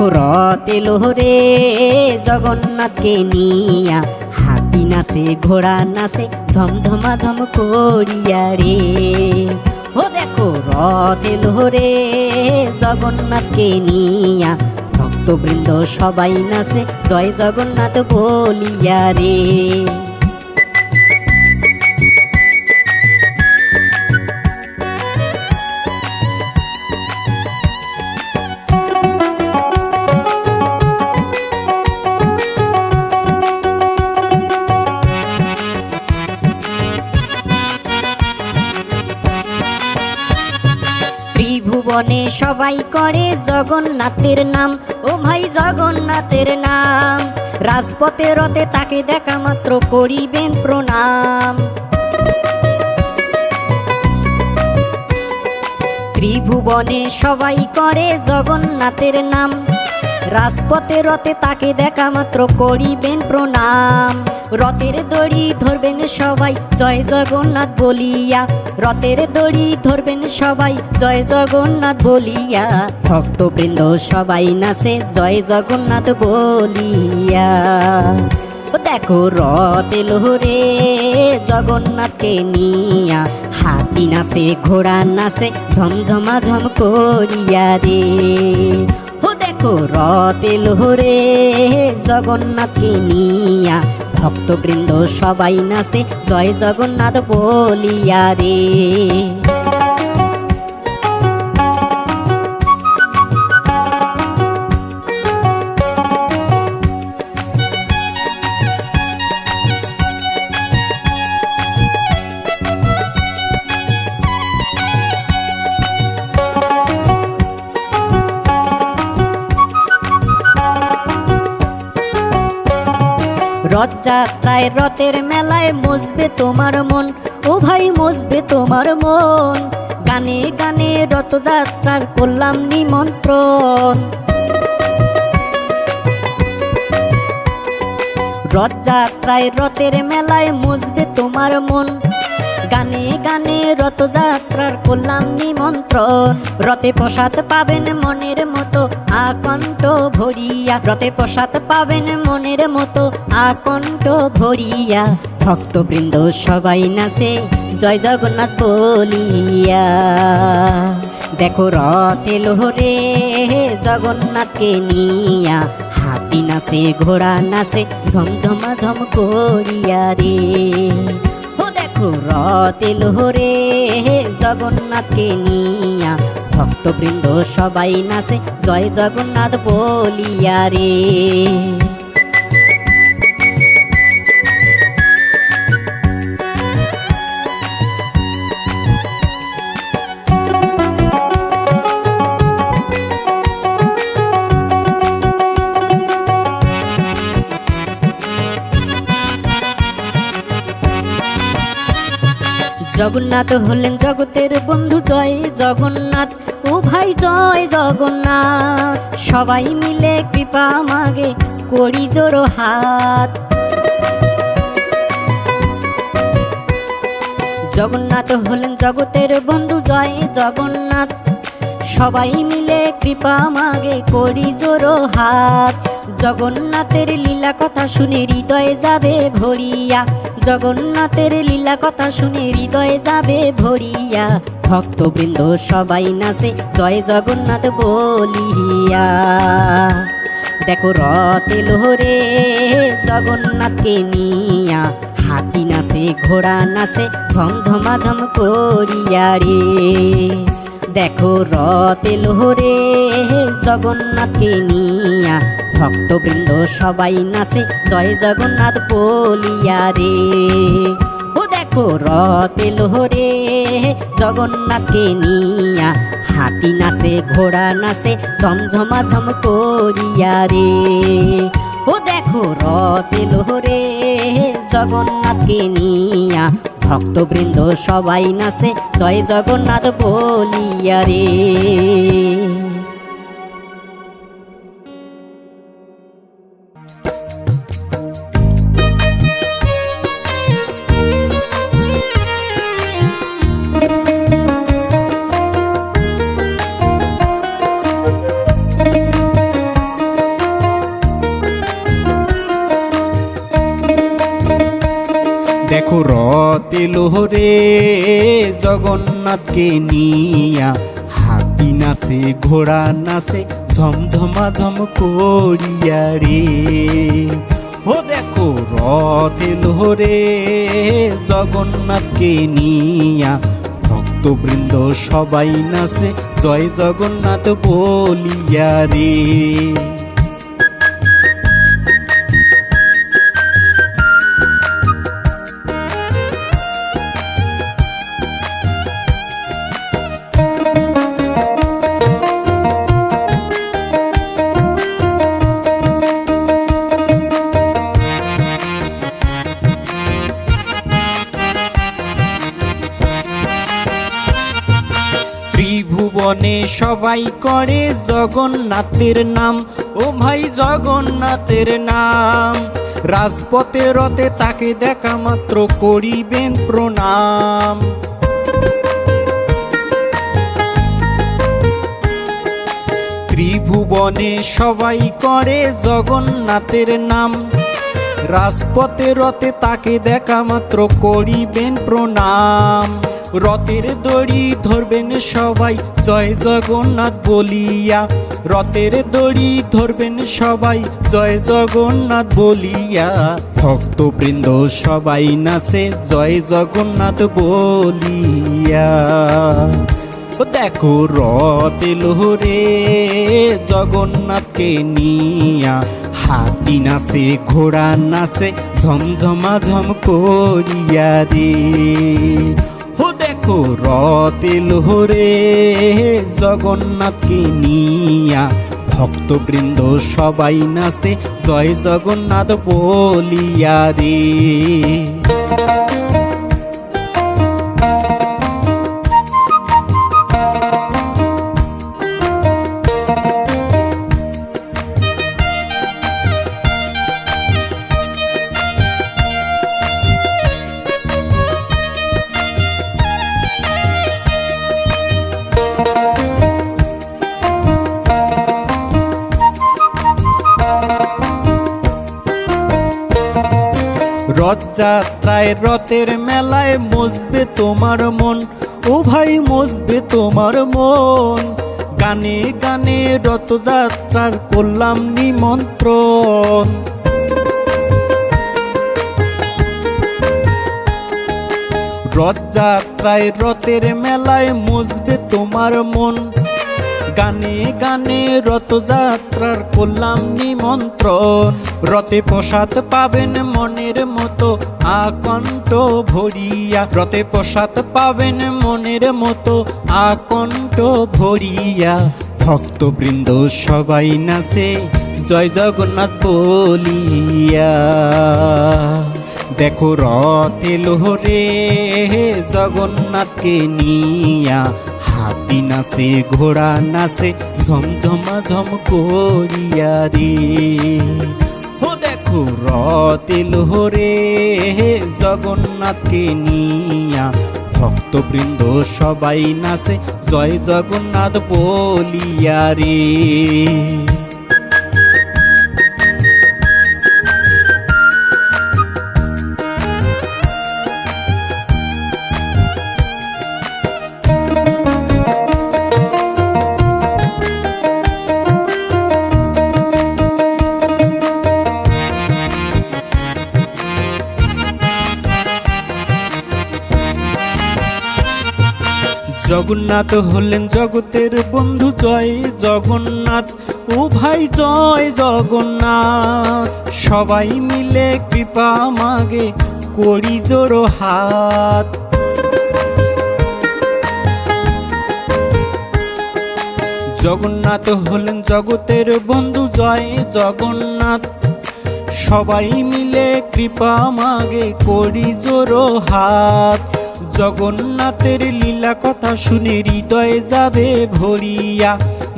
দেখো রতে লোহরে জগন্নাথকে নিয়া, হাতি নাচে, ঘোড়া নাচে, ঝমঝমা ঝম করিয়া রে। ও দেখো রতে লোহরে জগন্নাথকে নিয়া, ভক্তবৃন্দ সবাই নাচে, জয় জগন্নাথ বলিয়া রে। ত্রিভুবনে সবাই করে জগন্নাথের নাম। ও ভাই জগন্নাথের নাম। রাজপথে রথে তাকে দেখা মাত্র করিবেন প্রণাম। ত্রিভুবনে সবাই করে জগন্নাথের নাম। রাজপথে রথে তাকে দেখা মাত্র করিবেন প্রণাম। রথের দড়ি ধরবেন সবাই, জয় জগন্নাথ বলিয়া। রথের দড়ি ধরবেন সবাই, জয় জগন্নাথ বলিয়া। ভক্তবৃন্দ সবাই নাচে, জয় জগন্নাথ বলিয়া। দেখো রথ এলো রে জগন্নাথকে নিয়া। হাতি নাচে, ঘোড়া নাচে, ঝমঝমা ঝম করিয়া রে ও দেখো রথ এলো রে জগন্নাথকে নিয়া। ভক্তবৃন্দ সবাই নাচে জয় জগন্নাথ বলিয়া রে। রথযাত্রায়, রথের মেলায় মজবে তোমার মন। ও ভাই, মজবে তোমার মন। গানে গানে রথযাত্রার করলাম নিমন্ত্রণ। রথযাত্রায়, রথের মেলায় মজবে তোমার মন। গানে গানে রথযাত্রার করলাম নিমন্ত্রণ রথে প্রসাদ পাবেন মনের মতো আকণ্ঠ ভরিয়া। রথে প্রসাদ পাবেন মনের মতো আকণ্ঠ ভরিয়া। ভক্তবৃন্দ সবাই নাচে, জয় জগন্নাথ বলিয়া। দেখো রথ এলো রে জগন্নাথকে নিয়া। হাতি নাচে, ঘোড়া নাচে ঝমঝমা ঝম করিয়া রে। ও হরে জগন্নাথকে নিয়া। ভক্তবৃন্দ সবাই নাচে জয় জগন্নাথ বলিয়া রে। জগন্নাথ হলেন জগতের বন্ধু জয় জগন্নাথ ও ভাই জয় জগন্নাথ। সবাই মিলে কৃপা মাগে, করি জোড়ো হাত। জগন্নাথ হলেন জগতের বন্ধু জয় জগন্নাথ সবাই মিলে কৃপা মাগে করি জোরো হাত। জগন্নাথের লীলা কথা শুনে হৃদয়ে যাবে ভরিয়া। জগন্নাথের লীলা কথা শুনে হৃদয়ে যাবে ভরিয়া। ভক্তবৃন্দ সবাই নাচে, জয় জগন্নাথ বলিয়া। দেখো রথ এলো রে জগন্নাথকে নিয়া। হাতি নাচে, ঘোড়া নাচে ঝমঝমা ঝম করিয়া রে। দেখো রথ এলো রে, জগন্নাথকে নিয়া। ভক্তবৃন্দ সবাই নাচে, জয় জগন্নাথ বলিয়া রে। ও দেখো রথ এলো রে, জগন্নাথকে নিয়া। হাতি নাচে, ঘোড়া নাচে, ঝমঝমা ঝম করিয়া রে। ও দেখো রথ এলো রে, জগন্নাথকে নিয়া। ভক্তবৃন্দ সবাই নাচে। জয় জগন্নাথ বলিয়া রে। এলো রে জগন্নাথকে নিয়া। হাতি নাচে, ঘোড়া নাচে, ঝমঝমা ঝম করিয়া রে। ও দেখো, রথ এলো রে জগন্নাথকে নিয়া। ভক্তবৃন্দ সবাই নাচে, জয় জগন্নাথ বলিয়া রে। ত্রিভুবনে সবাই করে জগন্নাথের নাম। ও ভাই জগন্নাথের নাম। রাজপথে রথে তাকে দেখা মাত্র করিবেন প্রণাম। ত্রিভুবনে সবাই করে জগন্নাথের নাম। রাজপথে রথে তাকে দেখা মাত্র করিবেন প্রণাম। রথের দড়ি ধরবেন সবাই, জয় জগন্নাথ বলিয়া। রথের দড়ি ধরবেন সবাই, জয় জগন্নাথ বলিয়া। ভক্তবৃন্দ সবাই নাচে, জয় জগন্নাথ বলিয়া। দেখো রথ এলো রে জগন্নাথকে নিয়া। হাতি নাচে, ঘোড়া নাচে ঝমঝমা ঝম করিয়া রে ও দেখো রতে লোহরে জগন্নাথকে নিয়া। ভক্তবৃন্দ সবাই নাচে জয় জগন্নাথ বলিয়া রে। রথযাত্রায়, রথের মেলায় মজবে তোমার মন। ও ভাই মজবে তোমার মন। গানে গানে রথযাত্রার করলাম নিমন্ত্রণ। রথযাত্রায়, রথের মেলায় মজবে তোমার মন। গানে গানে রথযাত্রার করলাম নিমন্ত্রণ রথে প্রসাদ পাবেন মনের মতো আকণ্ঠ ভরিয়া। রথে প্রসাদ পাবেন মনের মতো আকণ্ঠ ভরিয়া। ভক্তবৃন্দ সবাই নাচে, জয় জগন্নাথ বলিয়া। দেখো রথ এলো রে জগন্নাথকে নিয়া হাতি নাচে, ঘোড়া নাচে, ঝমঝমা ঝম করিয়া রে। ও দেখো রথ এলো রে জগন্নাথকে নিয়া ভক্তবৃন্দ সবাই নাচে, জয় জগন্নাথ বলিয়া রে। জগন্নাথ হলেন জগতের বন্ধু জয় জগন্নাথ ও ভাই জয় জগন্নাথ। সবাই মিলে কৃপা মাগে, করি জোড়ো হাত। জগন্নাথ হলেন জগতের বন্ধু জয় জগন্নাথ, সবাই মিলে কৃপা মাগে, করি জোড়ো হাত। জগন্নাথের লীলা কথা শুনে হৃদয়ে যাবে ভরিয়া।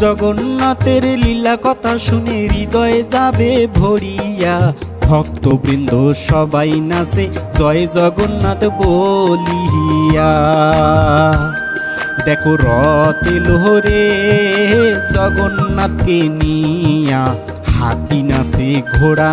জগন্নাথের লীলা কথা শুনে হৃদয়ে যাবে ভরিয়া। ভক্তবৃন্দ সবাই নাচে, জয় জগন্নাথ বলিয়া। দেখো রথ এলো রে জগন্নাথকে নিয়া, হাতি নাচে, ঘোড়া